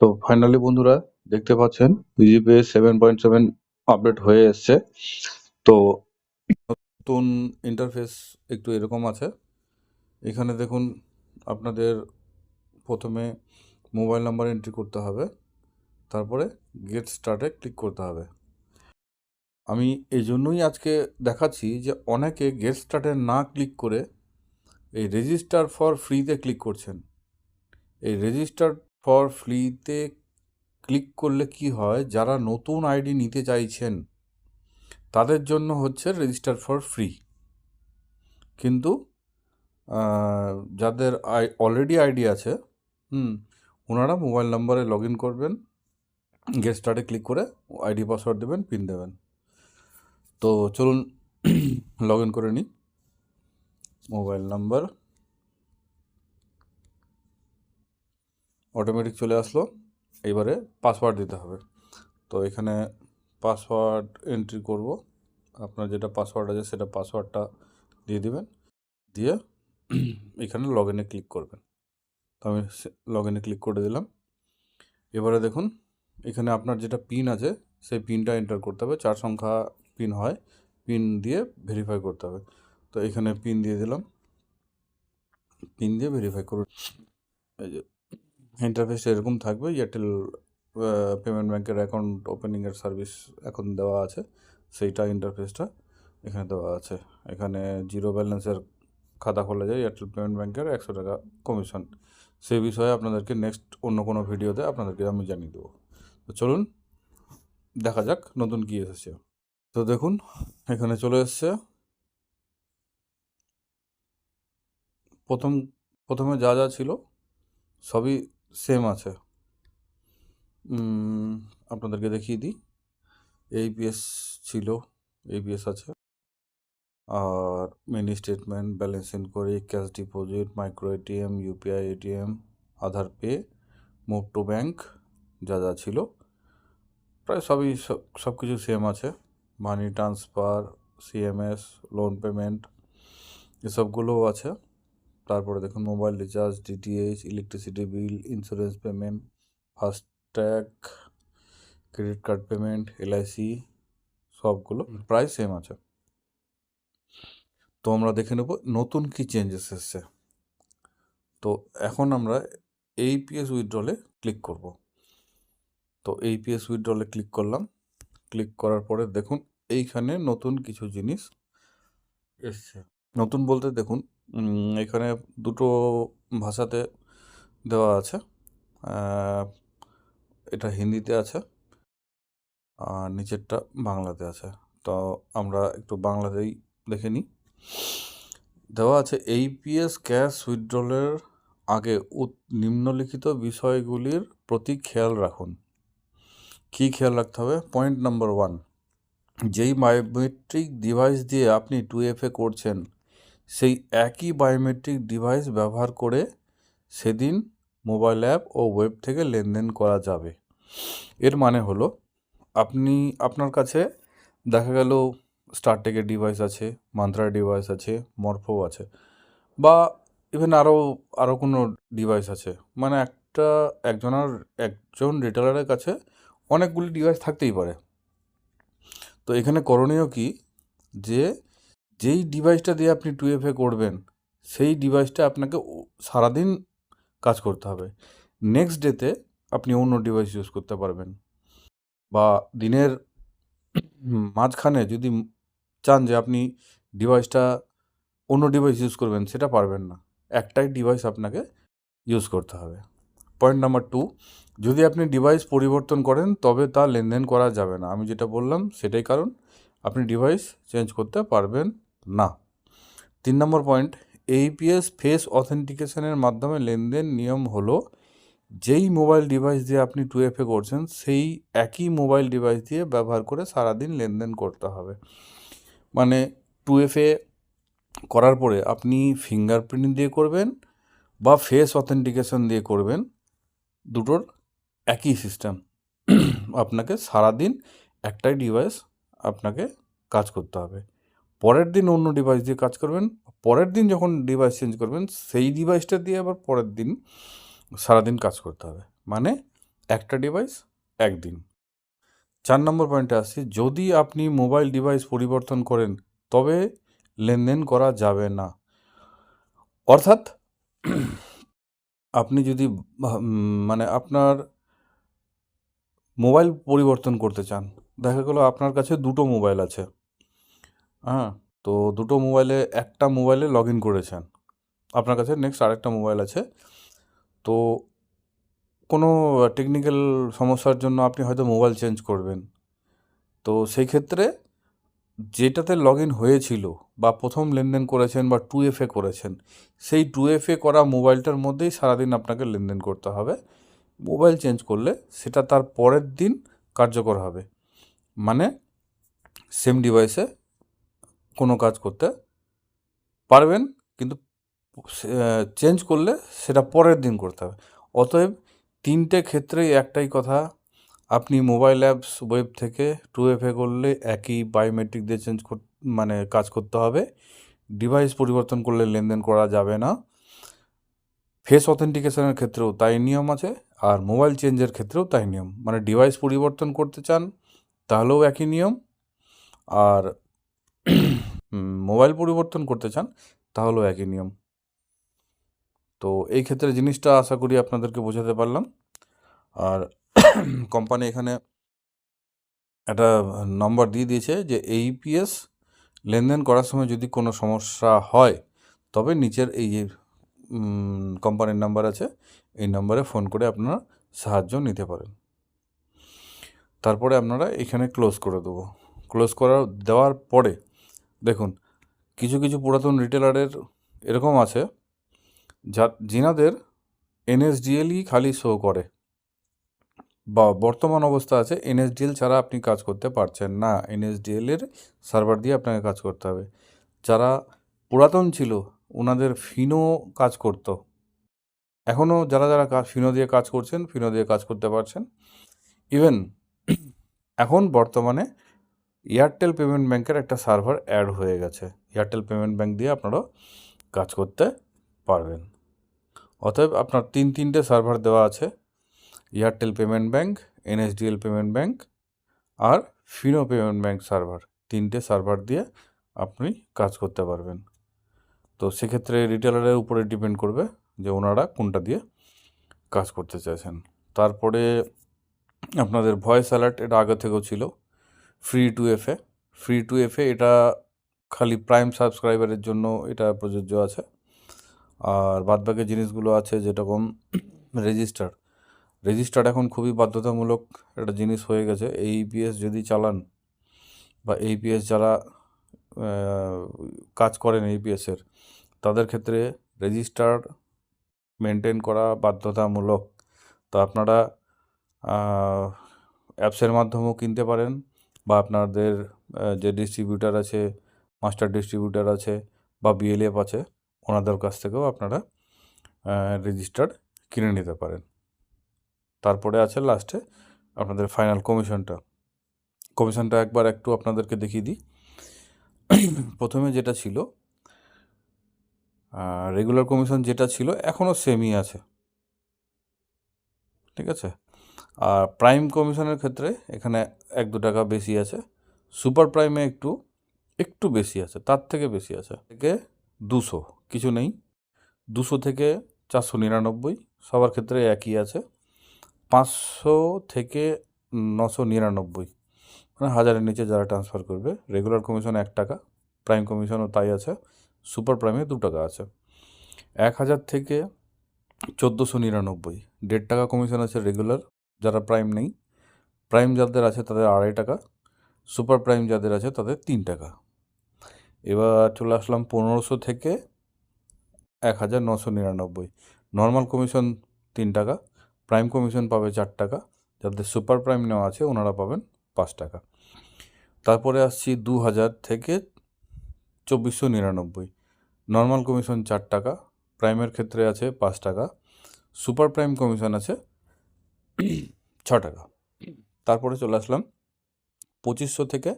তো ফাইনালি বন্ধুরা দেখতে পাচ্ছেন BGPS seven point seven update হয়ে এসছে। তো নতুন ইন্টারফেস একটু এরকম আছে। এখানে দেখুন আপনাদের প্রথমে মোবাইল নাম্বার এন্ট্রি করতে হবে, তারপরে গেট স্টার্টে ক্লিক করতে হবে। আমি এই জন্যই আজকে দেখাচ্ছি যে অনেকে গেট স্টার্টে না ক্লিক করে এই রেজিস্টার ফর ফ্রিতে ক্লিক করছেন। এই রেজিস্টার ফর ফ্রিতে ক্লিক করলে কি হয়? যারা নতুন আইডি নিতে চাইছেন, তাদের জন্য হচ্ছে রেজিস্টার ফর ফ্রি কিন্তু যাদের আই অলরেডি আইডি আছে, হুম, ওনারা মোবাইল নাম্বারে লগ ইন করবেন গেট স্টার্টে ক্লিক করে আইডি পাসওয়ার্ড দেবেন পিন দেবেন। তো চলুন লগ ইন করে নিই। মোবাইল নাম্বার অটোমেটিক চলে আসলো। এবারে পাসওয়ার্ড দিতে হবে। তো এখানে পাসওয়ার্ড এন্ট্রি করব। আপনার যেটা পাসওয়ার্ড আছে সেটা পাসওয়ার্ডটা দিয়ে দিবেন। দিয়ে এখানে লগ ইনে ক্লিক করবেন। তো আমি লগ ইনে ক্লিক করে দিলাম। এবারে দেখুন, এখানে আপনার যেটা পিন আছে, সেই পিনটা এন্টার করতে হবে। চার সংখ্যা পিন হয় পিন দিয়ে ভেরিফাই করতে হবে। তো এখানে পিন দিয়ে দিলাম। পিন দিয়ে ভেরিফাই করুন। এই যে ইন্টারফেস এরকম থাকবে এয়ারটেল পেমেন্ট ব্যাংকের অ্যাকাউন্ট ওপেনিংয়ের সার্ভিস এখন দেওয়া আছে, সেইটা ইন্টারফেসটা এখানে দেওয়া আছে। এখানে জিরো ব্যালেন্সের খাতা খোলা যায় এয়ারটেল পেমেন্ট ব্যাংকের একশো টাকা কমিশন সেই বিষয়ে আপনাদেরকে নেক্সট অন্য কোনো ভিডিওতে আপনাদেরকে আমি জানিয়ে দেবো। তো চলুন, দেখা যাক নতুন কী এসেছে। তো দেখুন, এখানে চলে এসছে। প্রথম, প্রথমে যা যা ছিল, সবই সেম আছে। আপনাদেরকে দেখিয়ে দিই। এইপিএস ছিল এইপিএস আছে। আর mini statement balance enquiry cash deposit micro ATM UPI ATM Aadhaar pay move to bank যা যা ছিল। প্রায় সবই সব সব কিছু সেম আছে money transfer CMS loan payment এসবগুলোও আছে। তারপরে দেখুন mobile recharge DTH electricity bill insurance payment FASTag credit card payment LIC সবগুলো প্রায় সেম আছে। তো আমরা দেখে নেব নতুন কি চেঞ্জেস এসছে। তো এখন আমরা এই এইপিএস উইথড্রলে ক্লিক করব। তো এই এইপিএস উইথড্রলে ক্লিক করলাম। ক্লিক করার পরে দেখুন এইখানে নতুন কিছু জিনিস এসছে। নতুন বলতে দেখুন এখানে দুটো ভাষাতে দেওয়া আছে। এটা হিন্দিতে আছে আর নিচেরটা বাংলাতে আছে। তো আমরা একটু বাংলাতেই দেখে নিই। দেওয়া আছে এইপিএস ক্যাশ উইথড্রলের আগে নিম্নলিখিত বিষয়গুলির প্রতি খেয়াল রাখুন। কী খেয়াল রাখতে হবে? পয়েন্ট নাম্বার ওয়ান যেই বায়োমেট্রিক ডিভাইস দিয়ে আপনি টু এফ এ করছেন সেই একই বায়োমেট্রিক ডিভাইস ব্যবহার করে সেদিন মোবাইল অ্যাপ ও ওয়েব থেকে লেনদেন করা যাবে। এর মানে হলো, আপনি, আপনার কাছে দেখা গেল স্টারটেকের ডিভাইস আছে মান্ত্রার ডিভাইস আছে মরফো আছে, বা ইভেন আরও আরও কোনো ডিভাইস আছে। মানে একটা একজনের, একজন রিটেলারের কাছে অনেকগুলি ডিভাইস থাকতেই পারে। তো এখানে করণীয় কি? যে যেই ডিভাইসটা দিয়ে আপনি টু এফ এ করবেন, সেই ডিভাইসটা আপনাকে সারাদিন কাজ করতে হবে। নেক্সট ডেতে আপনি অন্য ডিভাইস ইউজ করতে পারবেন। বা দিনের মাঝখানে যদি চান যে আপনি ডিভাইসটা অন্য ডিভাইস ইউজ করবেন, সেটা পারবেন না। একটাই ডিভাইস আপনাকে ইউজ করতে হবে। পয়েন্ট নাম্বার টু যদি আপনি ডিভাইস পরিবর্তন করেন, তবে তা লেনদেন করা যাবে না। আমি যেটা বললাম, সেটাই কারণ আপনি ডিভাইস চেঞ্জ করতে পারবেন না। তিন নম্বর পয়েন্ট এইপিএস ফেস অথেন্টিকেশনের মাধ্যমে লেনদেন নিয়ম হলো, যেই মোবাইল ডিভাইস দিয়ে আপনি টু এফে করছেন, সেই একই মোবাইল ডিভাইস দিয়ে ব্যবহার করে সারাদিন লেনদেন করতে হবে। মানে টু এফে করার পরে আপনি ফিঙ্গারপ্রিন্ট দিয়ে করবেন বা ফেস অথেন্টিকেশন দিয়ে করবেন, দুটোর একই সিস্টেম আপনাকে সারাদিন একটাই ডিভাইস আপনাকে কাজ করতে হবে। পরের দিন অন্য ডিভাইস দিয়ে কাজ করবেন, পরের দিন যখন ডিভাইস চেঞ্জ করবেন, সেই ডিভাইসটা দিয়ে আবার পরের দিন সারাদিন কাজ করতে হবে। মানে একটা ডিভাইস একদিন। চার নম্বর পয়েন্টে আসছি যদি আপনি মোবাইল ডিভাইস পরিবর্তন করেন, তবে লেনদেন করা যাবে না। অর্থাৎ আপনি যদি মানে আপনার মোবাইল পরিবর্তন করতে চান, দেখা গেলো আপনার কাছে দুটো মোবাইল আছে। হ্যাঁ তো দুটো মোবাইলে, একটা মোবাইলে লগ ইন করেছেন। আপনার কাছে নেক্সট আরেকটা মোবাইল আছে। তো কোনো টেকনিক্যাল সমস্যার জন্য আপনি হয়তো মোবাইল চেঞ্জ করবেন। তো সেই ক্ষেত্রে যেটাতে লগ ইন হয়েছিল বা প্রথম লেনদেন করেছেন বা টু এফ এ করেছেন, সেই টু এফ এ করা মোবাইলটার মধ্যেই সারাদিন আপনাকে লেনদেন করতে হবে। মোবাইল চেঞ্জ করলে সেটা তার পরের দিন কার্যকর হবে। মানে সেম ডিভাইসে কোনো কাজ করতে পারবেন, কিন্তু চেঞ্জ করলে সেটা পরের দিন করতে হবে। অতএব তিনটে ক্ষেত্রেই একটাই কথা, আপনি মোবাইল অ্যাপস ওয়েব থেকে টু এফ এ করলে একই বায়োমেট্রিক দিয়ে চেঞ্জ মানে কাজ করতে হবে। ডিভাইস পরিবর্তন করলে লেনদেন করা যাবে না। ফেস অথেন্টিকেশনের ক্ষেত্রেও তাই নিয়ম আছে, আর মোবাইল চেঞ্জের ক্ষেত্রেও তাই নিয়ম। মানে ডিভাইস পরিবর্তন করতে চান, তাহলেও একই নিয়ম। আর মোবাইল পরিবর্তন করতে চান, তাহলেও একই নিয়ম। তো এই ক্ষেত্রে জিনিসটা আশা করি আপনাদেরকে বোঝাতে পারলাম। আর কোম্পানি এখানে একটা নম্বর দিয়ে দিয়েছে যে এইপিএস লেনদেন করার সময় যদি কোনো সমস্যা হয়, তবে নিচের এই যে কোম্পানির নাম্বার আছে, এই নাম্বারে ফোন করে আপনারা সাহায্য নিতে পারেন। তারপরে আপনারা এখানে ক্লোজ করে দেবো। ক্লোজ করা দেওয়ার পরে দেখুন, কিছু কিছু পুরাতন রিটেলারের এরকম আছে, যা যিনাদের এনএসডিএলই খালি শো করে। বা বর্তমান অবস্থা আছে এনএসডিএল ছাড়া আপনি কাজ করতে পারছেন না। এনএসডিএলের সার্ভার দিয়ে আপনাকে কাজ করতে হবে। যারা পুরাতন ছিল ওনাদের ফিনো কাজ করতো। এখনও যারা যারা কাজ ফিনো দিয়ে কাজ করছেন ফিনো দিয়ে কাজ করতে পারছেন। ইভেন এখন বর্তমানে এয়ারটেল পেমেন্ট ব্যাংকের একটা সার্ভার অ্যাড হয়ে গেছে। এয়ারটেল পেমেন্ট ব্যাংক দিয়ে আপনারাও কাজ করতে পারবেন। অতএব আপনার তিন তিনটে সার্ভার দেওয়া আছে। Airtel payment bank NSDL payment bank আর ফিনো পেমেন্ট ব্যাংক সার্ভার তিনটে সার্ভার দিয়ে আপনি কাজ করতে পারবেন। তো সেক্ষেত্রে রিটেলারের উপরে ডিপেন্ড করবে যে ওনারা কোনটা দিয়ে কাজ করতে চাইছেন। তারপরে আপনাদের ভয়েস অ্যালার্ট এটা আগে থেকেও ছিল। Free two FA free two FA এটা খালি প্রাইম সাবস্ক্রাইবারের জন্য এটা প্রযোজ্য আছে। আর বাদবাকি জিনিসগুলো আছে যেরকম রেজিস্টার রেজিস্টার এখন খুবই বাধ্যতামূলক একটা জিনিস হয়ে গেছে। এইপিএস যদি চালান বা এইপিএস যারা কাজ করেন এইপিএসের তাদের ক্ষেত্রে রেজিস্টার মেনটেন করা বাধ্যতামূলক। তো আপনারা অ্যাপসের মাধ্যমেও কিনতে পারেন। বা আপনাদের যে ডিস্ট্রিবিউটার আছে মাস্টার ডিস্ট্রিবিউটার আছে বা বিএলএফ আছে, ওনাদের কাছ থেকেও আপনারা রেজিস্টার কিনে নিতে পারেন। তারপরে আছে লাস্টে আপনাদের ফাইনাল কমিশনটা কমিশনটা একবার একটু আপনাদেরকে দেখিয়ে দিই। প্রথমে যেটা ছিল রেগুলার কমিশন যেটা ছিল এখনও সেমই আছে। ঠিক আছে? আর প্রাইম কমিশনের ক্ষেত্রে এখানে এক দু টাকা বেশি আছে। সুপার প্রাইমে একটু একটু বেশি আছে, তার থেকে বেশি আছে। থেকে দুশো, কিছু নেই। দুশো থেকে চারশো নিরানব্বই, সবার ক্ষেত্রে একই আছে। পাঁচশো থেকে নশো নিরানব্বই মানে হাজারের নিচে যারা ট্রান্সফার করবে রেগুলার কমিশন এক টাকা প্রাইম কমিশনও তাই আছে সুপার প্রাইমে দু টাকা আছে। এক হাজার থেকে চোদ্দোশো নিরানব্বই, দেড় টাকা কমিশন আছে রেগুলার যারা প্রাইম নেই প্রাইম যাদের আছে তাদের আড়াই টাকা সুপার প্রাইম যাদের আছে তাদের তিন টাকা। এবার চলে আসলাম পনেরোশো থেকে এক হাজার নশো নিরানব্বই। নর্মাল কমিশন তিন টাকা প্রাইম কমিশন পাবে চার টাকা, যাদের সুপার প্রাইম নেওয়া আছে ওনারা পাবেন পাঁচ টাকা। তারপরে আসছি দু হাজার থেকে চব্বিশশো নিরানব্বই। নর্মাল কমিশন চার টাকা প্রাইমের ক্ষেত্রে আছে পাঁচ টাকা সুপার প্রাইম কমিশন আছে ছ টাকা। তারপরে চলে আসলাম পঁচিশশো থেকে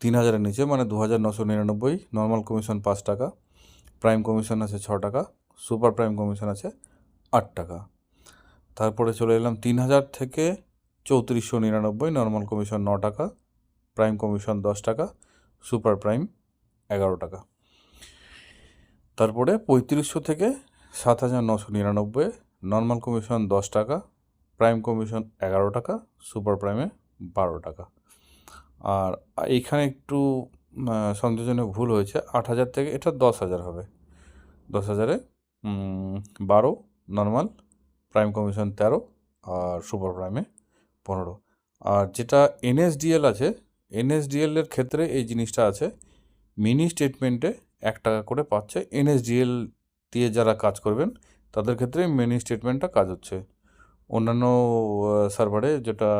তিন হাজারের নিচে মানে দু হাজার নশো নিরানব্বই নর্মাল কমিশন পাঁচ টাকা প্রাইম কমিশন আছে ছ টাকা সুপার প্রাইম কমিশন আছে আট টাকা। তারপরে চলে এলাম তিন হাজার থেকে চৌত্রিশশো নিরানব্বই নর্মাল কমিশন ন টাকা প্রাইম কমিশন দশ টাকা সুপার প্রাইম এগারো টাকা। তারপরে পঁয়ত্রিশশো থেকে সাত হাজার নশো নিরানব্বই নর্মাল কমিশন দশ টাকা প্রাইম কমিশন এগারো টাকা, সুপার প্রাইমে বারো টাকা। আর এইখানে একটু সংযোজনে ভুল হয়েছে, আট হাজার থেকে, এটা দশ হাজার হবে। দশ হাজারে বারো, নর্মাল, প্রাইম কমিশন তেরো আর সুপার প্রাইমে পনেরো। আর যেটা এনএসডিএল আছে এনএসডিএলের ক্ষেত্রে এই জিনিসটা আছে, মিনি স্টেটমেন্টে এক টাকা করে পাচ্ছে। এনএসডিএল দিয়ে যারা কাজ করবেন, তাদের ক্ষেত্রে মিনি স্টেটমেন্টটা কাজ হচ্ছে। অন্যান্য সার্ভারে যেটা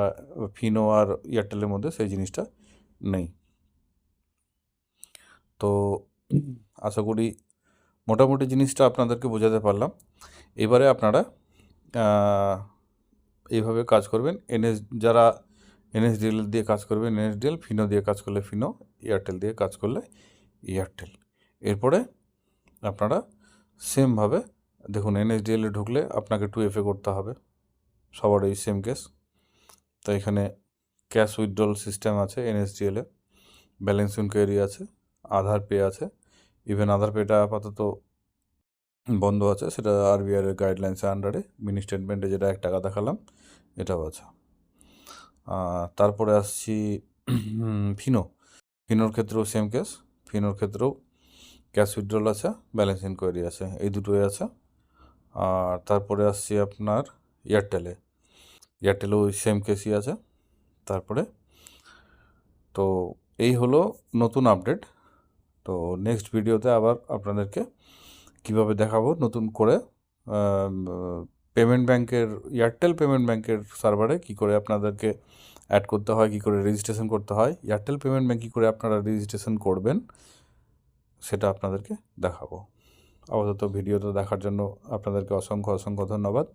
ফিনো আর এয়ারটেলের মধ্যে সেই জিনিসটা নেই। তো আশা করি মোটামুটি জিনিসটা আপনাদেরকে বোঝাতে পারলাম। এবারে আপনারা এইভাবে কাজ করবেন। এনএস যারা এনএসডিএল দিয়ে কাজ করবেন এনএসডিএল ফিনো দিয়ে কাজ করলে ফিনো এয়ারটেল দিয়ে কাজ করলে এয়ারটেল এরপরে আপনারা সেমভাবে দেখুন এনএসডিএলে ঢুকলে আপনাকে টু এফ এ করতে হবে। সবার এই সেম কেস তো এখানে ক্যাশ উইথড্রল সিস্টেম আছে এনএসডিএলে ব্যালেন্স ইনকোয়ারি আছে আধার পে আছে। ইভেন আধার পেটা আপাতত বন্ধ আছে, সেটা আরবিআর গাইডলাইন্সের আন্ডারে মিনি স্টেটমেন্টে যেটা এক টাকা দেখালাম, এটাও আছে। তারপরে আসছি ফিনো ফিনোর ক্ষেত্রেও সেম কেস ফিনোর ক্ষেত্রেও ক্যাশ উইথড্রল আছে ব্যালেন্স ইনকোয়ারি আছে, এই দুটোই আছে। আর তারপরে আসছি আপনার এয়ারটেলে এয়ারটেলেও সেম কেসই আছে। তারপরে তো এই হলো নতুন আপডেট তো নেক্সট ভিডিওতে আবার আপনাদেরকে কীভাবে দেখাবো নতুন করে পেমেন্ট ব্যাংকের এয়ারটেল পেমেন্ট ব্যাংকের সার্ভারে কি করে আপনাদেরকে অ্যাড করতে হয়, কি করে রেজিস্ট্রেশন করতে হয়, এয়ারটেল পেমেন্ট ব্যাংক কী করে আপনারা রেজিস্ট্রেশন করবেন, সেটা আপনাদেরকে দেখাবো। আপাতত ভিডিওটা দেখার জন্য আপনাদেরকে অসংখ্য অসংখ্য ধন্যবাদ।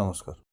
নমস্কার।